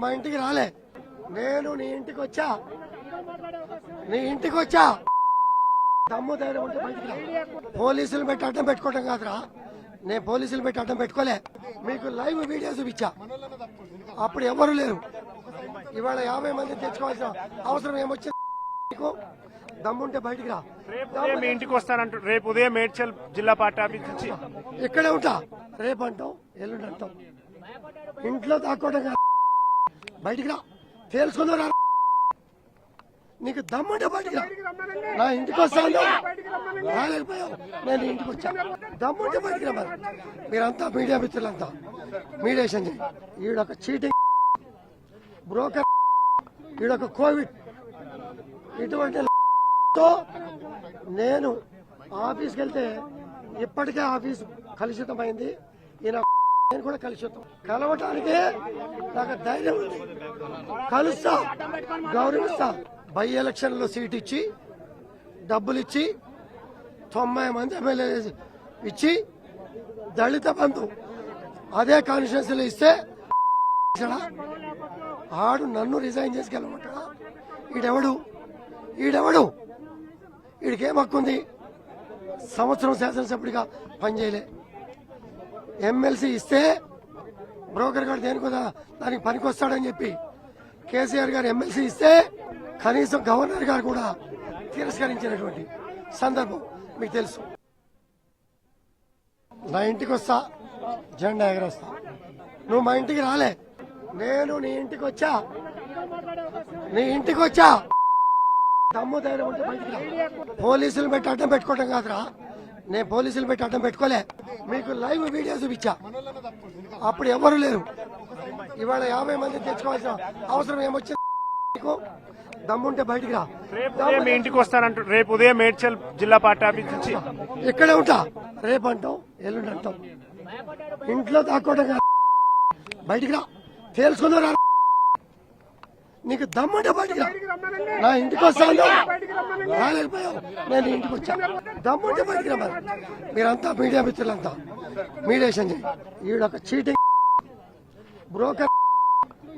మా ఇంటికి రాలే. నేను నీ ఇంటికి వచ్చా. నీ ఇంటికి వచ్చా. దమ్ము ధైర్యం ఉంటే బయటికి రా. పోలీసులు పెట్టి అడ్డం పెట్టుకోవటం కాదురా. నేను పోలీసులు పెట్టి అడ్డం పెట్టుకోలే. మీకు లైవ్ వీడియో చూపించా. అప్పుడు ఎవరు లేరు. ఇవాళ యాభై మంది తెచ్చుకోవాల్సిన అవసరం ఏమొచ్చింది నీకు? దమ్ముంటే బయటికి రా. మీ ఇంటికి వస్తానంటూ రేపు ఉదయం మేడ్చల్ జిల్లా పార్టీ ఆఫీస్ నుంచి. ఇక్కడే ఉంటా. రేపు అంటాం ఎల్లుండి అంటాం ఇంట్లో దాక్కోవడం బయటికి రా. తేల్చుకుందా నీకు దమ్ముంటే బయటికి రా. నా ఇంటికి వస్తాను. రాలేకపోయావు. నేను ఇంటికి వచ్చా. దమ్ముంటే బయటికి రా మరి. మీరంతా మీడియా మిత్రులంతా. మీడియేషన్ చేయి ఈడొక చీటింగ్ బ్రోకర్. ఈడొక కోవిడ్. ఇటువంటి నేను ఆఫీస్కి వెళ్తే ఇప్పటికే ఆఫీస్ కలుషితమైంది. ఈయన నేను కూడా కలుషితం కలవటానికి నాకు ధైర్యం ఉంది. కలుస్తా. గౌరవిస్తా. బై ఎలక్షన్లో సీట్ ఇచ్చి డబ్బులు ఇచ్చి తొంభై మంది ఎమ్మెల్యే ఇచ్చి దళిత బంధు అదే కాన్స్టిట్యూన్సీలో ఇస్తే ఇక్కడ ఆడు నన్ను రిజైన్ చేసి ఈడెవడు? ఈడెవడు? వీడికేం హక్కు ఉంది సంవత్సరం శాసనసభ్యుడిగా పనిచేయలే. ఎమ్మెల్సీ ఇస్తే బ్రోకర్ గారు దేనికి కదా దానికి పనికొస్తాడని చెప్పి. కేసీఆర్ గారు ఎమ్మెల్సీ ఇస్తే కనీసం గవర్నర్ గారు కూడా తిరస్కరించినటువంటి సందర్భం మీకు తెలుసు. నా ఇంటికి వస్తా జెండా ఎగరేస్తా. నువ్వు మా ఇంటికి రాలే. నేను నీ ఇంటికి వచ్చా. నీ ఇంటికి వచ్చా. దమ్ము ధైర్యం ఉంటే బయటికి పోలీసులు పెట్టి అడ్డం పెట్టుకోవటం కాదురా. నేను పోలీసులు పెట్టి అడ్డం పెట్టుకోలే. మీకు లైవ్ వీడియో చూపించా. అప్పుడు ఎవరు లేరు. ఇవాళ యాభై మంది తెచ్చుకోవాల్సిన అవసరం ఏమొచ్చింది? దమ్ముంటే బయటికి రా. రేపు ఉదయం మీ ఇంటికి వస్తానంటూ రేపు ఉదయం మేడ్చల్ జిల్లా పార్టీ ఆఫీస్ నుంచి. ఇక్కడే ఉంటా. రేపు అంటాం ఎల్లుండి అంటాం ఇంట్లో దాక్కోవడం బయటికి రా. తేల్చుకుందా నీకు దమ్ముంటే బయటికి నా ఇంటికి వస్తాను. రాలేకపోయావు నేను ఇంటికి వచ్చా. దమ్ముంటే బయటికి రా మరి. మీరంతా మీడియా మిత్రులంతా. మీడియేషన్ ఈడొక చీటింగ్ బ్రోకర్.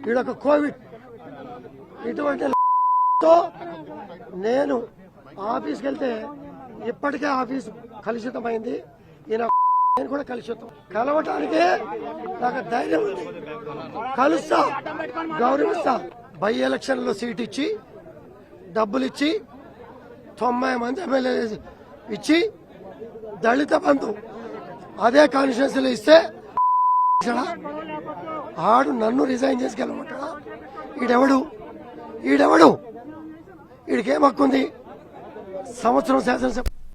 ఈడొక కోవిడ్. ఇటువంటి తో నేను ఆఫీస్కి వెళ్తే ఇప్పటికే ఆఫీస్ కలుషితమైంది. ఈయన నేను కూడా కలుషితం. కలవటానికి నాకు ధైర్యం ఉంది. కలుస్తా. గౌరవిస్తా. బై ఎలక్షన్లో సీట్ ఇచ్చి డబ్బులు ఇచ్చి తొంభై మంది ఎమ్మెల్యే ఇచ్చి దళిత బంధు అదే కాన్స్టిట్యున్సీలో ఇస్తే ఆడు నన్ను రిజైన్ చేసి ఈడెవడు? ఈడెవడు? వీడికేం హక్కు సంవత్సరం శాసనసభ